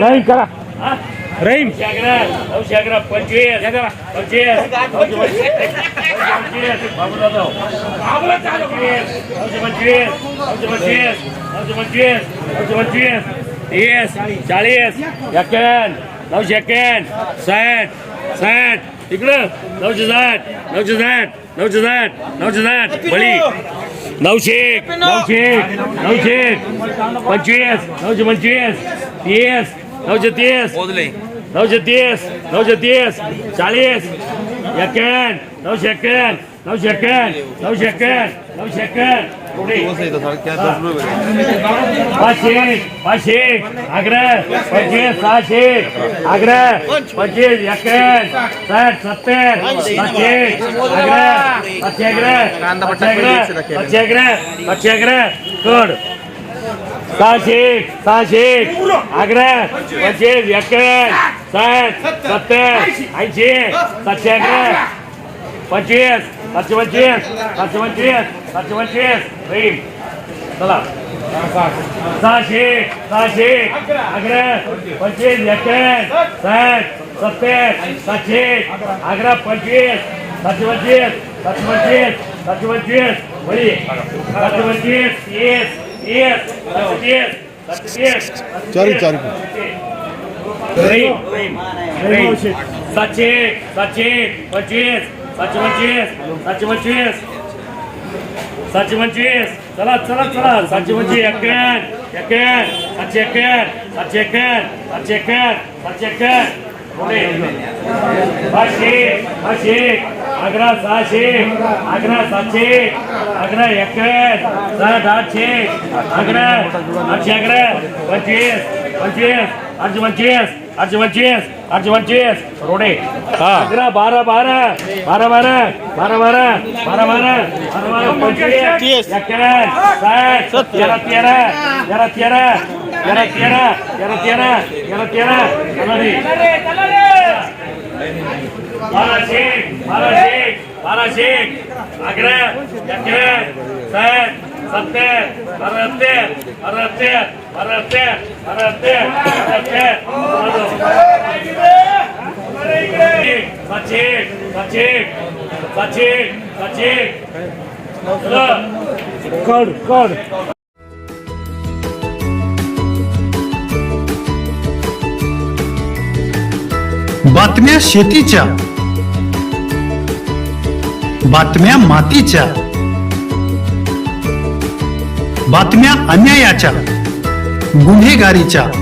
રહીમ કરા રહીમ ચાલીસ એકાવન નવસો એકાવન સાઠ સાઠ इकडं नऊशे साठ नऊशे साठ नऊशे साठ नऊशे साठ बळी नऊशे नऊशे नऊशे पंचवीस नऊशे पंचवीस तीस नऊशे तीस नऊशे तीस नऊशे तीस चाळीस एक्क्याण्णव नऊशे एक्क्याण्णव नऊशे एक्क्याण्णव नऊशे एक्क्याण्णव नऊशे एक्क्याण्णव वो सही था सर क्या दस रुपये पच्चीस आग्रह पच्चीस सात आग्रह पच्चीस इक्कीस साठ सत्तर पच्चीस आग्रह पच्चीग्रह पच्चीग्रह पच्चीग्रह पच्चीग्रह गुड સાશીક સાશીક આગ્રહ પચીસ એકવીસ સાઠ સત્તર એસી સત્યાગ્રહ પચીસ પચીસ પચીસ પચીસ सातशे पंचवीस होईल चला. सहाशे सहाशे. अकरा पंचवीस एक्क्याण्णव साठ सत्तर सातशे अकरा पंचवीस सातशे पंचवीस सातशे पंचवीस सातशे पंचवीस बरी सातशे पंचवीस तीस तीस सातशे तीस सातशे तीस. सातशे सातशे पंचवीस सातशे पंचवीस सातशे पंचवीस सातशे पंचवीस चला चला चला। सातशे पंचवीस एक्क्याण्णव एक्क्याण्णव सातशे एक्क्याण्णव सातशे एक्क्याण्णव सातशे एक्क्याण्णव सातशे एक्क्याण्णव पुढे. पाचशे पाचशे अकरा सहाशे अकरा सातशे अकरा एक्क्याण्णव साठ आठशे अकरा आठशे अकरा पंचवीस पंचवीस आठशे पंचवीस आठशे पंचवीस आठशे पंचवीस रोडे। अकरा बारा बारा बारा बारा बारा बारा बारा बारा बारा बारा पंचवीस। एक्क्याण्णव साठ। तेरा तेरा तेरा तेरा तेरा तेरा तेरा तेरा तेरा तेरा चला रे. बाराशे बाराशे बाराशे अकरा एक्क्याण्णव साठ। सत्तर। बहात्तर बहात्तर बहात्तर बहात्तर बहात्तर सचिन सचिन सचिन सचिन कर कर बातम्या शेतीच्या. बातम्या मातीच्या. बातम्या अन्यायाच्या. गुन्हेगारीच्या.